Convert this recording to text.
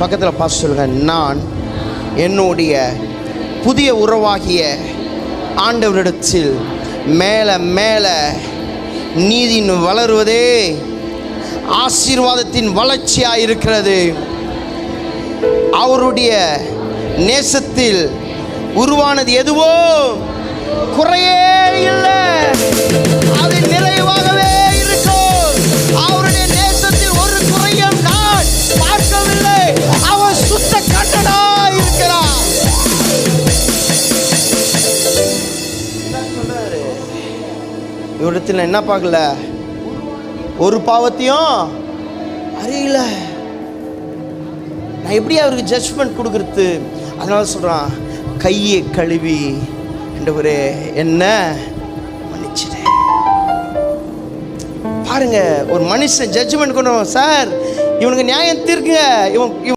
பக்கத்தில் பார்த்து சொல்லுங்க. நான் என்னுடைய புதிய உறவாகிய ஆண்டவரிடத்தில் மேலே மேலே நீதின் வளருவதே ஆசீர்வாதத்தின் வளர்ச்சியாக இருக்கிறது. அவருடைய நேசத்தில் உருவானது எதுவோ குறைய இவரிடத்தில் என்ன பார்க்கல? ஒரு பாவத்தையும் அறியல. நான் எப்படி அவருக்கு ஜட்ஜ்மெண்ட் கொடுக்குறது? அதனால சொல்கிறான் கையை கழுவி ஒரு என்ன மன்னிச்சிடு. பாருங்க ஒரு மனுஷன் ஜட்ஜ்மெண்ட் கொண்டு சார் இவனுக்கு நியாயம் தீர்க்குங்க. இவன் இவன்